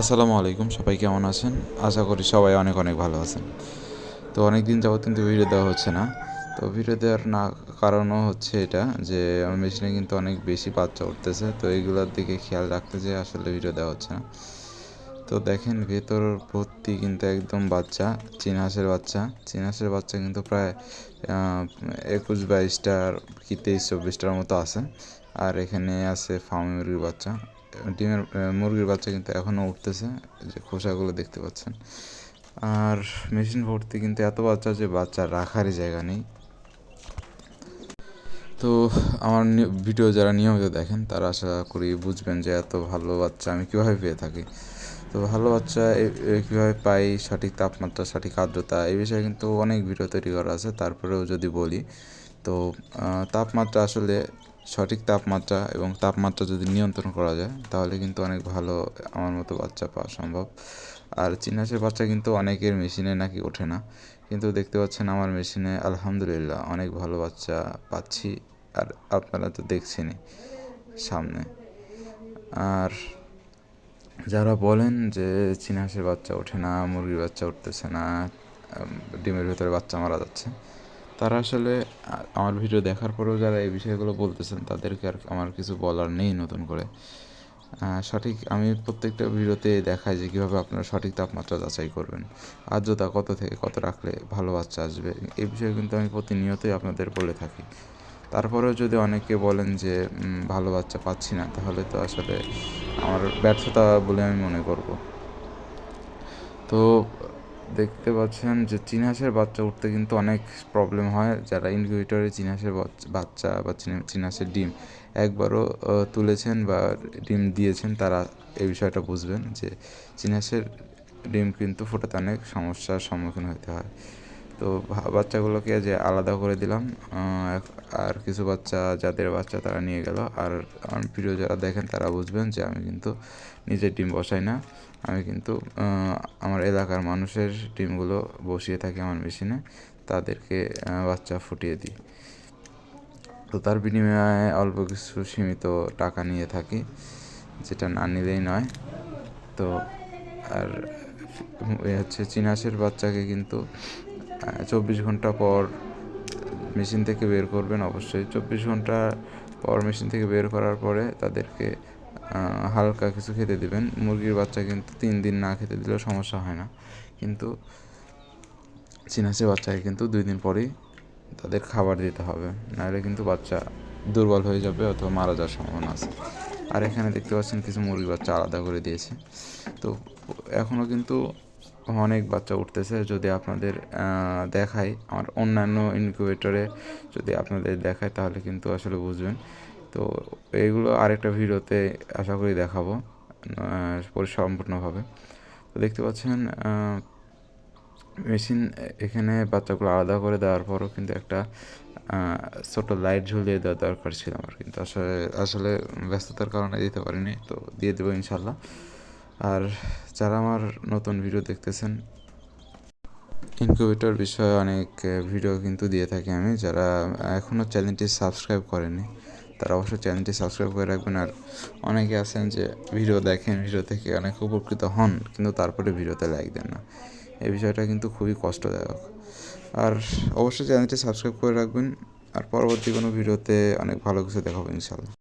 আসসালামু আলাইকুম, সবাই কেমন আছেন? আশা করি সবাই অনেক অনেক ভালো আছেন। তো অনেক দিন যাবত কিন্তু ভিডিও দেওয়া হচ্ছে না। তো ভিডিও দেওয়ার না কারণও হচ্ছে এটা যে আমার মেশিনে কিন্তু অনেক বেশি বাচ্চা উঠতেছে। তো এইগুলোর দিকে খেয়াল রাখতে যে আসলে ভিডিও দেওয়া হচ্ছে না। তো দেখেন ভেতর ভর্তি কিন্তু একদম বাচ্চা, চীন হাঁসের বাচ্চা। চীন হাঁসের বাচ্চা কিন্তু প্রায় একুশ বাইশটার কি তেইশ চব্বিশটার মতো আছে। আর এখানে আছে ফার্মি মুরগির বাচ্চা। ডিমের মুরগির বাচ্চা কিন্তু এখনও উঠতেছে যে খোসাগুলো দেখতে পাচ্ছেন। আর মেশিন ভর্তি কিন্তু এত বাচ্চা যে বাচ্চা রাখারই জায়গা নেই। তো আমার ভিডিও যারা নিয়মিত দেখেন, তারা আশা করি বুঝবেন যে এত ভালো বাচ্চা আমি কীভাবে পেয়ে থাকি। তো ভালো বাচ্চা কীভাবে পাই, সঠিক তাপমাত্রা, সঠিক আর্দ্রতা, এই বিষয়ে কিন্তু অনেক ভিডিও তৈরি করা আছে। তারপরেও যদি বলি তো তাপমাত্রা আসলে সঠিক তাপমাত্রা এবং তাপমাত্রা যদি নিয়ন্ত্রণ করা যায়, তাহলে কিন্তু অনেক ভালো আমার মতো বাচ্চা পাওয়া সম্ভব। আর চিনাসের বাচ্চা কিন্তু অনেকের মেশিনে নাকি ওঠে না। কিন্তু দেখতে পাচ্ছেন আমার মেশিনে আলহামদুলিল্লাহ অনেক ভালো বাচ্চা পাচ্ছি আর আপনারা তো দেখছেনই সামনে। আর যারা বলেন যে চিনাসের বাচ্চা ওঠে না, মুরগির বাচ্চা উঠতেছে না ডিমের ভেতরে বাচ্চা মারা যাচ্ছে তারা আসলে আমার ভিডিও দেখার পরেও যারা এই বিষয়গুলো বলতেছেন, তাদেরকে আর আমার কিছু বলার নেই নতুন করে। সঠিক, আমি প্রত্যেকটা ভিডিওতে দেখাই যে কীভাবে আপনারা সঠিক তাপমাত্রা যাচাই করবেন। আর্দ্রতা কত থেকে কত রাখলে ভালো বাচ্চা আসবে, এই বিষয়ে কিন্তু আমি প্রতিনিয়তই আপনাদের বলে থাকি। তারপরেও যদি অনেকে বলেন যে ভালো বাচ্চা পাচ্ছি না, তাহলে তো আসলে আমার ব্যর্থতা বলে আমি মনে করব। তো দেখতে পাচ্ছেন যে চিনহাসের বাচ্চা উঠতে কিন্তু অনেক প্রবলেম হয়। যারা ইনকিউবেটরে চিনহাসের বাচ্চা বা চিনহাসের ডিম একবারও তুলেছেন বা ডিম দিয়েছেন, তারা এই বিষয়টা বুঝবেন যে চিনহাসের ডিম কিন্তু ফোটাতে অনেক সমস্যার সম্মুখীন হতে হয়। তো বাচ্চাগুলোকে যে আলাদা করে দিলাম আর কিছু বাচ্চা, যাদের বাচ্চা তারা নিয়ে গেল। আর আমার ভিডিও যারা দেখেন তারা বুঝবেন যে আমি কিন্তু নিজের ডিম বসাই না। আমি কিন্তু আমার এলাকার মানুষের ডিমগুলো বসিয়ে থাকি আমার মেশিনে। তাদেরকে বাচ্চা ফুটিয়ে দিই। তো তার বিনিময়ে অল্প কিছু সীমিত টাকা নিয়ে থাকি, যেটা না নিলেই নয়। তো, আর হচ্ছে চিনাসের বাচ্চাকে কিন্তু চব্বিশ ঘণ্টা পর মেশিন থেকে বের করবেন অবশ্যই। চব্বিশ ঘণ্টা পর মেশিন থেকে বের করার পরে তাদেরকে হালকা কিছু খেতে দেবেন। মুরগির বাচ্চা কিন্তু তিন দিন না খেতে দিলেও সমস্যা হয় না। কিন্তু চিনাসের বাচ্চাকে কিন্তু দুই দিন পরেই তাদের খাবার দিতে হবে। নাহলে কিন্তু বাচ্চা দুর্বল হয়ে যাবে অথবা মারা যাওয়ার সম্ভাবনা আছে। আর এখানে দেখতে পাচ্ছেন কিছু মুরগির বাচ্চা আলাদা করে দিয়েছে। তো এখনও কিন্তু অনেক বাচ্চা উঠতেছে যদি আপনাদের দেখাই আমার অন্যান্য ইনকিউবেটরে যদি আপনাদের দেখায় তাহলে কিন্তু আসলে বুঝবেন। তো এইগুলো আরেকটা ভিডিওতে আশা করি দেখাবো সম্পূর্ণভাবে তো দেখতে পাচ্ছেন মেশিন এখানে বাচ্চাগুলো আলাদা করে দেওয়ার পরও কিন্তু একটা ছোটো লাইট ঝুলিয়ে দেওয়া দরকার ছিল আমার। কিন্তু আসলে আসলে ব্যস্ততার কারণে দিতে পারিনি, তো দিয়ে দেবো ইনশাল্লাহ আর যারা আমার নতুন ভিডিও দেখতেছেন ইনকিউবেটর বিষয়ে অনেক ভিডিও কিন্তু দিয়ে থাকি আমি। যারা এখনও চ্যানেলটি সাবস্ক্রাইব করেনি, তারা অবশ্যই চ্যানেলটি সাবস্ক্রাইব করে রাখবেন। আর অনেকে আছেন যে ভিডিও দেখেন ভিডিও থেকে অনেক উপকৃত হন, কিন্তু তারপরে ভিডিওতে লাইক দেন না। এই বিষয়টা কিন্তু খুবই কষ্টদায়ক। আর অবশ্যই চ্যানেলটি সাবস্ক্রাইব করে রাখবেন। আর পরবর্তী কোনো ভিডিওতে অনেক ভালো কিছু দেখাবো ইনশাল্লাহ